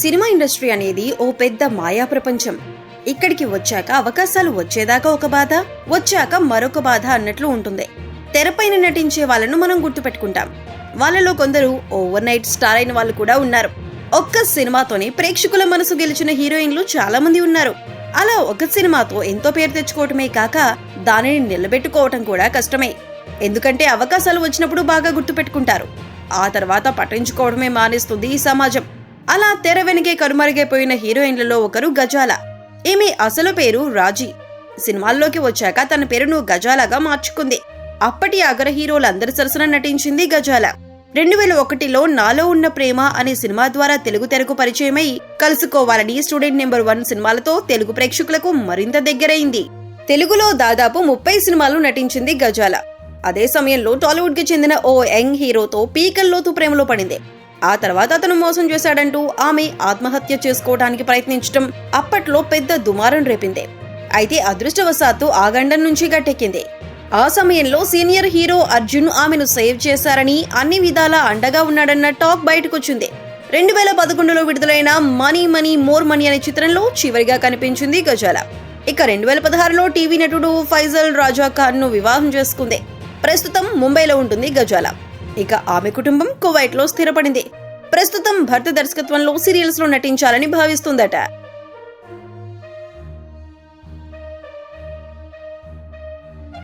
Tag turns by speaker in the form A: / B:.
A: Cinema industry అనేది ఓ పెద్ద మాయా ప్రపంచం. ఇక్కడికి వచ్చాక అవకాశాలు వచ్చేదాకా ఒక బాధ వచ్చాక మరొక బాధ అన్నట్లు ఉంటుంది. తెరపైన నటించే వాళ్ళను మనం గుర్తుపెట్టుకుంటాం. వాళ్ళలో కొందరు ఓవర్ నైట్ స్టార్ అయిన వాళ్ళు కూడా ఉన్నారు. ఒక్క సినిమాతోనే ప్రేక్షకుల మనసు గెలిచిన హీరోయిన్లు చాలా మంది ఉన్నారు. అలా ఒక సినిమాతో ఎంతో పేరు తెచ్చుకోవటమే కాక దానిని నిలబెట్టుకోవటం కూడా కష్టమే. ఎందుకంటే అవకాశాలు వచ్చినప్పుడు బాగా గుర్తుపెట్టుకుంటారు. ఆ తర్వాత పట్టించుకోవడమే మానేస్తుంది ఈ సమాజం. అలా తెర వెనకే కనుమరుగైపోయిన హీరోయిన్లలో ఒకరు గజాల. ఈమె అసలు పేరు రాజీ. సినిమాల్లోకి వచ్చాక తన పేరును గజాలగా మార్చుకుంది. అప్పటి అగ్ర హీరోలందరి సరసన నటించింది గజాల. రెండు వేల ఒకటిలో నాలో ఉన్న ప్రేమ అనే సినిమా ద్వారా తెలుగు తెరకు పరిచయమై కలుసుకోవాలని స్టూడెంట్ నెంబర్ వన్ సినిమాలతో తెలుగు ప్రేక్షకులకు మరింత దగ్గరైంది. తెలుగులో దాదాపు ముప్పై సినిమాలు నటించింది గజాల. అదే సమయంలో టాలీవుడ్కి చెందిన ఓ యంగ్ హీరోతో పీకల్లోతు ప్రేమలో పడింది. ఆ తర్వాత అతను మోసం చేశాడంటూ ఆమె ఆత్మహత్య చేసుకోవడానికి ప్రయత్నించడం అప్పట్లో పెద్ద దుమారం రేపింది. అయితే అదృష్టవశాత్తు ఆ గండం నుంచి గట్టెక్కింది. ఆ సమయంలో సీనియర్ హీరో అర్జున్ ఆమెను సేవ్ చేశారని అన్ని విధాలా అండగా ఉన్నాడన్న టాక్ బయటకొచ్చింది. రెండు వేల పదకొండులో విడుదలైన మనీ మనీ మోర్ మనీ అనే చిత్రంలో చివరిగా కనిపించింది గజాల. ఇక రెండు వేల పదహారులో టీవీ నటుడు ఫైజల్ రాజా ఖాన్ను వివాహం చేసుకుంది. ప్రస్తుతం ముంబైలో ఉంటుంది గజాల. ఇక ఆమె కుటుంబం కువైట్లో స్థిరపడింది. ప్రస్తుతం భర్త దర్శకత్వంలో సీరియల్స్లో నటించాలని భావిస్తుందట.